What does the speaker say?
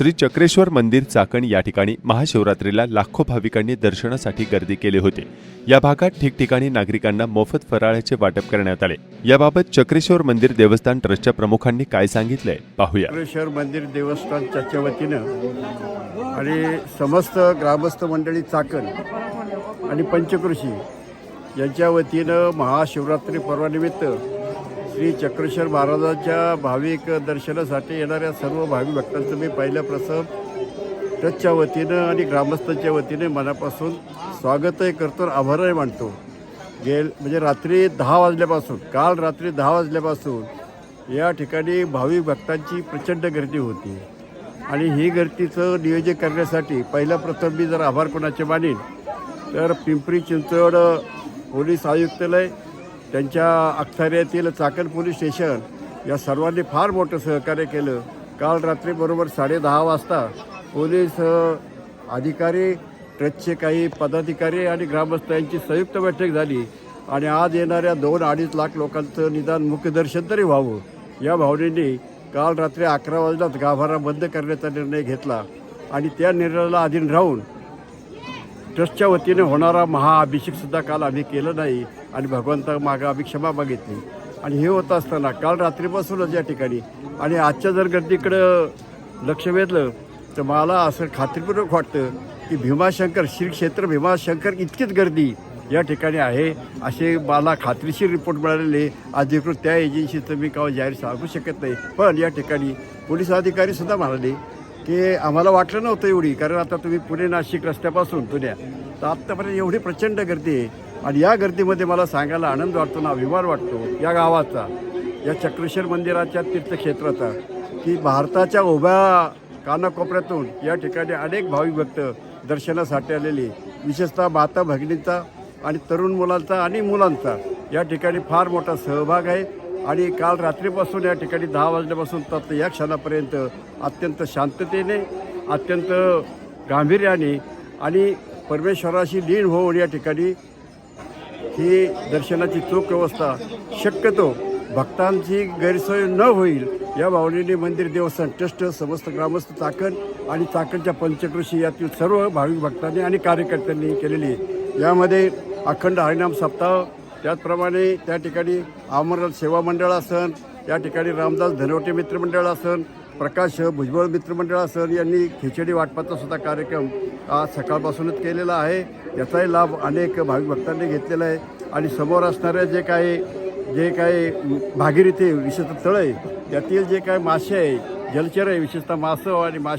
श्री चक्रेश्वर मंदिर चाकण या ठिकाणी महाशिवरात्रीला लाखो भाविकांनी दर्शनासाठी गर्दी केली होती. या भागात ठिकठिकाणी नागरिकांना मोफत फराळाचे वाटप करण्यात आले. याबाबत चक्रेश्वर मंदिर देवस्थान ट्रस्टच्या प्रमुखांनी काय सांगितलंय पाहूया. चक्रेश्वर मंदिर देवस्थानच्या वतीनं आणि समस्त ग्रामस्थ मंडळी चाकण आणि पंचकृषी यांच्या वतीनं महाशिवरात्री पर्वानिमित्त श्री चक्रेश्वर महाराजांच्या भाविक दर्शनासाठी येणाऱ्या सर्व भाविक भक्तांचं मी पहिल्या प्रसंग ट्रस्टच्या वतीनं आणि ग्रामस्थांच्या वतीने मनापासून स्वागतही करतो आभारही मानतो. गेल म्हणजे रात्री दहा वाजल्यापासून काल रात्री दहा वाजल्यापासून या ठिकाणी भाविक भक्तांची प्रचंड गर्दी होती. आणि ही गर्दीचं नियोजन करण्यासाठी पहिला प्रथम मी जर आभार कोणाचे मानेन तर पिंपरी चिंचवड पोलीस आयुक्तालय त्यांच्या अखत्यारीतील चाकण पोलीस स्टेशन या सर्वांनी फार मोठं सहकार्य केलं. काल रात्री बरोबर साडेदहा वाजता पोलीस अधिकारी ट्रस्टचे काही पदाधिकारी आणि ग्रामस्थ यांची संयुक्त बैठक झाली आणि आज येणाऱ्या दोन अडीच लाख लोकांचं निदान मुखदर्शन तरी व्हावं. या भावनेने काल रात्री अकरा वाजल्यात गाभारा बंद करण्याचा निर्णय घेतला आणि त्या निर्णयाला अधीन राहून ट्रस्टच्या वतीने होणारा महाअभिषेकसुद्धा काल आम्ही केलं नाही आणि भगवंता मागं आम्ही क्षमा मागितली. आणि हे होत असताना काल रात्रीपासूनच या ठिकाणी आणि आजच्या जर गर्दीकडं लक्ष वेधलं तर मला असं खात्रीपूर्वक वाटतं की भीमाशंकर श्री क्षेत्र भीमाशंकर इतकीच गर्दी या ठिकाणी आहे असे मला खात्रीशीर रिपोर्ट मिळालेले. अधिकृत त्या एजन्सीचं मी का जाहीर सांगू शकत नाही. पण या ठिकाणी पोलीस अधिकारीसुद्धा म्हणाले की आम्हाला वाटलं नव्हतं एवढी कारण आता तुम्ही पुणे नाशिक रस्त्यापासून पुण्या. तर आत्तापर्यंत एवढी प्रचंड गर्दी आहे. आणि या गर्दीमध्ये मला सांगायला आनंद वाटतो ना अभिमान वाटतो या गावाचा या चक्रेश्वर मंदिराच्या तीर्थक्षेत्राचा की भारताच्या उभ्या कानाकोपऱ्यातून या ठिकाणी अनेक भाविक भक्त दर्शनासाठी आलेले विशेषतः माता भगिनींचा आणि तरुण मुलांचा आणि मुलांचा या ठिकाणी फार मोठा सहभाग आहे. आणि काल रात्रीपासून या ठिकाणी दहा वाजल्यापासून तर या क्षणापर्यंत अत्यंत शांततेने अत्यंत गांभीर्याने आणि परमेश्वराशी लीन होऊन या ठिकाणी ही दर्शनाची चोख व्यवस्था शक्यतो भक्तांची गैरसोय न होईल या भावनेने मंदिर देवस्थान ट्रस्ट समस्त ग्रामस्थ चाकण आणि चाकणच्या पंचकृषी यातील सर्व भाविक भक्तांनी आणि कार्यकर्त्यांनी केलेली आहे यामध्ये अखंड हरिनाम सप्ताह त्याचप्रमाणे त्या ठिकाणी अमरनाथ सेवा मंडळ असन त्या ठिकाणी रामदास धनवटे मित्रमंडळ असन प्रकाश भुजबळ मित्रमंडळ असन यांनी खिचडी वाटपाचा सुद्धा कार्यक्रम आज सकाळपासूनच केलेला आहे. याचाही लाभ अनेक भाविक भक्तांनी घेतलेला आहे. आणि समोर असणाऱ्या जे काही जे काही भागीरथी विशेषतः तळ आहे त्यातील जे काही मासे आहे जलचर आहे विशेषतः मासं आणि मासे